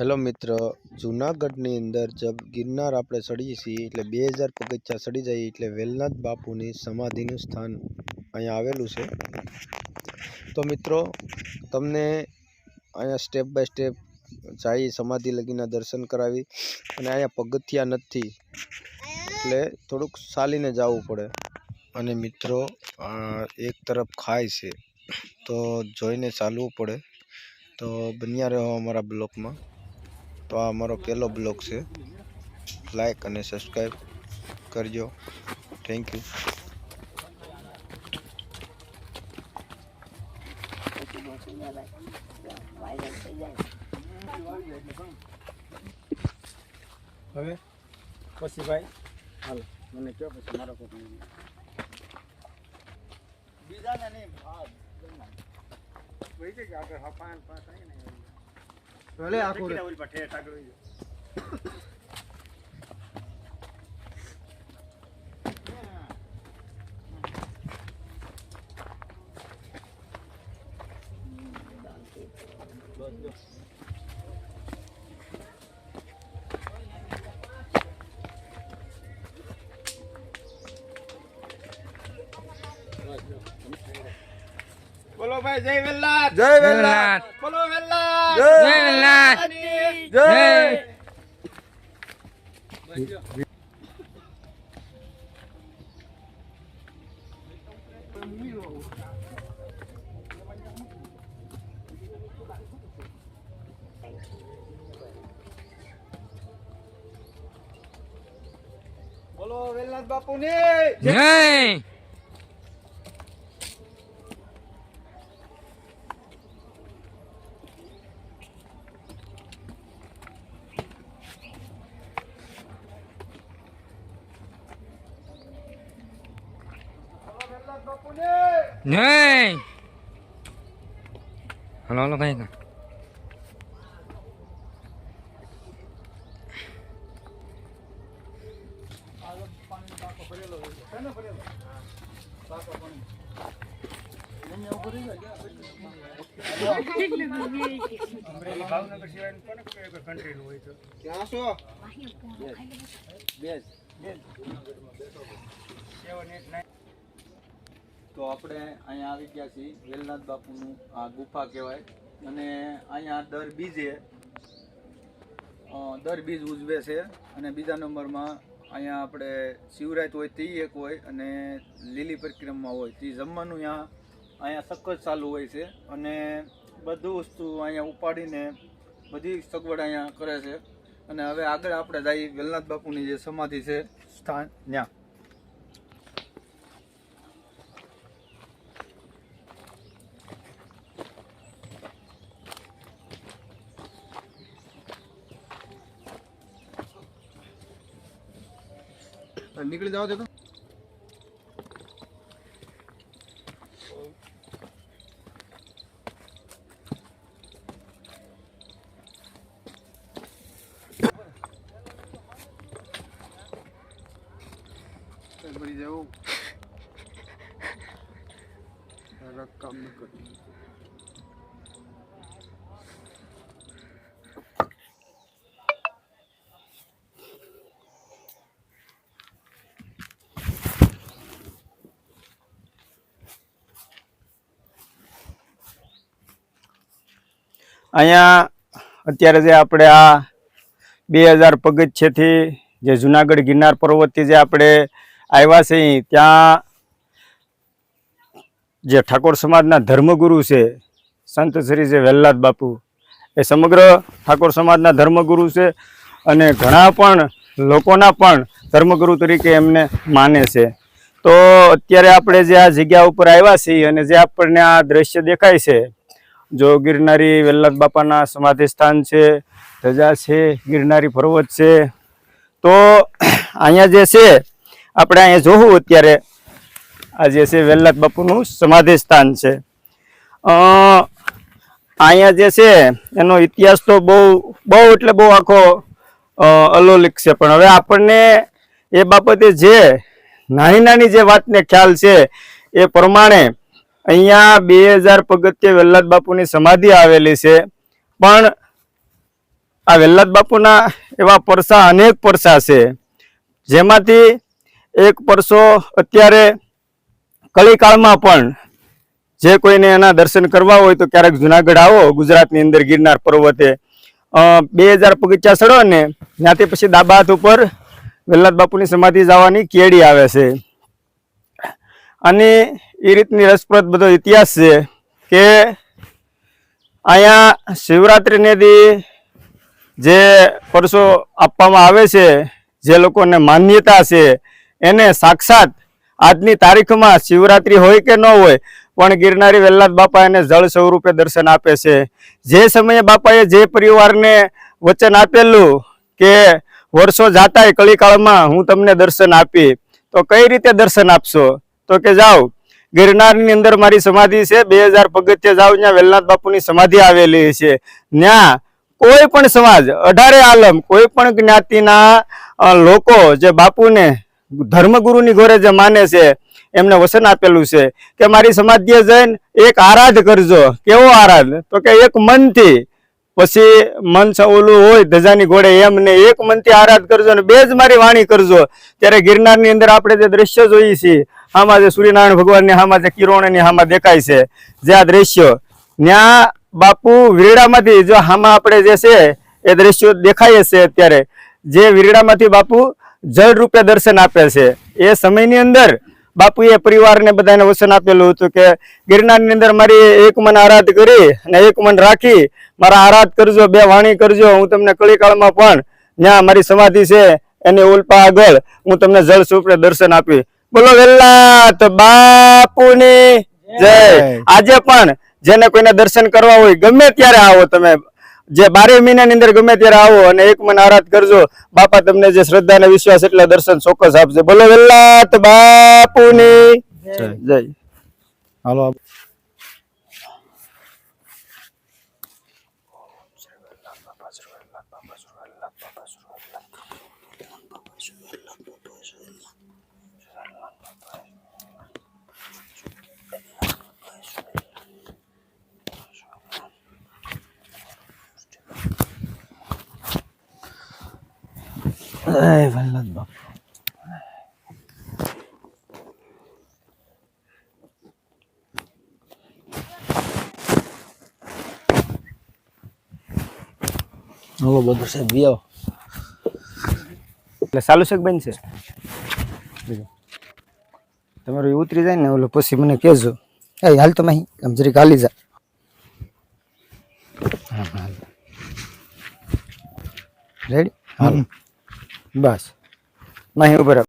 Hello મિત્ર, જુનાગઢની અંદર જબ ગિરનાર આપણે ચડીએ છીએ એટલે બે હજાર પગથિયા ચડી જઈએ એટલે વેલનાથ બાપુની સમાધિનું સ્થાન અહીંયા આવેલું છે. તો મિત્રો, તમને અહીંયા સ્ટેપ બાય સ્ટેપ જઈ સમાધિ લગીના દર્શન કરાવી અને અહીંયા પગથિયા નથી એટલે થોડુંક ચાલીને જવું પડે. અને મિત્રો એક તરફ ખાય છે, તો જોઈને ચાલવું પડે. તો બન્યા રહો અમારા બ્લોકમાં. તો આ અમારો પહેલો બ્લોગ છે લાઈક અને સબસ્ક્રાઈબ કરજો થેન્ક યુ હવે પછી ભાઈ હાલો મને કયો પછી મારો કોઈ બીજાને નહીં વહી જાય કે આગળ હા પાંચ પાંચ આવી ને ભલે આખું બોલો ભાઈ જય વેલ્લા જય વેલ્લા બોલો વેલનાથ જય વેલનાથ. જય બોલો વેલનાથ બાપુની જય હલો હલો ના ભાવનગર સિવાય કન્ટ્રી નું હોય તો ક્યાં છો બેસ સેવન એટ નાઇન તો આપણે અહીંયા આવી ગયા છીએ, વેલનાથ બાપુનું આ ગુફા કહેવાય. અને અહીંયા દર બીજે દર બીજ ઉજવે છે. અને બીજા નંબરમાં અહીંયા આપણે શિવરાત હોય તે એક હોય અને લીલી પરિક્રમા હોય તે જમવાનું અહીંયા અહીંયા સખત ચાલુ હોય છે. અને બધું વસ્તુ અહીંયા ઉપાડીને બધી સગવડ અહીંયા કરે છે. અને હવે આગળ આપણે જઈએ વેલનાથ બાપુની જે સમાધિ છે સ્થાન, ત્યાં. નીકળી જાવ તો. મળી જવું રકમ કરી. અહીંયા અત્યારે જે આપણે આ બે હજાર પગથિયેથી જે જુનાગઢ ગિરનાર પર્વતથી જે આપણે આવ્યા છે ત્યાં જે ઠાકોર સમાજના ધર્મગુરુ છે, સંત શ્રી જે વહેલાદ બાપુ, એ સમગ્ર ઠાકોર સમાજના ધર્મગુરુ છે અને ઘણા પણ લોકોના પણ ધર્મગુરુ તરીકે એમને માને છે. તો અત્યારે આપણે જે આ જગ્યા ઉપર આવ્યા છીએ અને જે આપણને આ દ્રશ્ય દેખાય છે જો ગિરનારી વેલ્લાદ બાપાના સમાધિ સ્થાન છે, ધજા છે, ગિરનારી પર્વત છે, તો અહીંયા જે છે, આપણે અહીંયા જોવું અત્યારે, આ જે છે વેલ્લાદ બાપુનું સમાધિ સ્થાન છે અહીંયા જે છે, એનો ઇતિહાસ તો બહુ બહુ એટલે બહુ આખો અલૌલિક છે, પણ હવે આપણને એ બાબતે જે નાની નાની જે વાતને ખ્યાલ છે, એ પ્રમાણે અહીંયા બે હજાર પગથિયે વેલ્લાદ બાપુની સમાધિ આવેલી છે. પણ આ વેલ્લાદ બાપુના એવા પરસા અનેક પરસા છે. જેમાંથી એક પરસો અત્યારે કળીકાળમાં પણ જે કોઈને એના દર્શન કરવા હોય તો ક્યારેક જુનાગઢ આવો, ગુજરાતની અંદર ગિરનાર પર્વતે. બે હજાર પગથિયા ચડો ને ત્યાંથી પછી ડાબા ઉપર વેલ્લાદ બાપુની સમાધિ જવાની કેડી આવે છે. અને એ રીતની રસપ્રદ બધો ઇતિહાસ છે કે અહીંયા શિવરાત્રિને દી જે પરસો આપવામાં આવે છે, જે લોકોને માન્યતા છે, એને સાક્ષાત આજની તારીખમાં શિવરાત્રિ હોય કે ન હોય, પણ ગિરનારી વેલ્લાદ બાપા એને જળ સ્વરૂપે દર્શન આપે છે. જે સમયે બાપાએ જે પરિવારને વચન આપેલું કે વર્ષો જાતાય કળીકાળમાં હું તમને દર્શન આપી તો કઈ રીતે દર્શન આપશો? તો કે જાઓ ગિરનારની અંદર મારી સમાધિ છે. બે હજાર પગથિયે જાવ ત્યાં વેલનાથ બાપુની સમાધિ આવેલી છે. ત્યાં કોઈ પણ સમાજ, અઢારે આલમ, કોઈ પણ જ્ઞાતિના લોકો જે બાપુને ધર્મગુરુની ઘોરે જે માને છે, એમને વસન આપેલું છે કે મારી સમાધિએ જઈને એક આરાધ કરજો. કેવો આરાધ? તો કે એક મનથી. પછી મન ઓલું હોય, ધજાની ઘોડે એમ ને એક મનથી આરાધ કરજો ને બે જ મારી વાણી કરજો. ત્યારે ગિરનારની અંદર આપણે જે દ્રશ્ય જોઈએ છીએ આમાં જે સૂર્યનારાયણ ભગવાનની આમાં જે કિરણોની આમાં દેખાય છે. જે આ દ્રશ્યો ત્યાં બાપુ વીરડામાંથી જો આમાં આપણે જે છે, એ દ્રશ્યો દેખાય છે અત્યારે. જે વીરડામાંથી બાપુ જળ રૂપે દર્શન આપે છે. એ સમયની અંદર બાપુએ પરિવારને બધાને વચન આપેલું હતું કે, ગિરનારની અંદર મારી એક મન આરાધ કરી અને એક મન રાખી, મારા આરાધ કરજો, બે વાણી કરજો, હું તમને કળીકાળમાં પણ ત્યાં મારી સમાધિ છે, એની ઉલ્પા આગળ હું તમને જળ સ્વરૂપે દર્શન આપી. બોલો વેલ્લાત બાપુની જય. આજે પણ જેને કોઈને દર્શન કરવા હોય ગમે ત્યારે આવો તમે. જે બારે મહિનાની અંદર ગમે ત્યારે આવો અને એક મન આરાધ કરજો. બાપા તમને જે શ્રદ્ધા અને વિશ્વાસ એટલે દર્શન ચોક્કસ આપશે. બોલો વેલ્લાત બાપુની જય. હાલો. આપ- હાલો બધું સાહેબ બી આવો એટલે ચાલુ છે કે બંધ છે. તમારું ઉતરી જાય ને ઓલું પછી મને કહેજો. એ હાલ તો નહીં આમ જરીક હાલી જા. રેડી બસ નહીં ઊભા રહો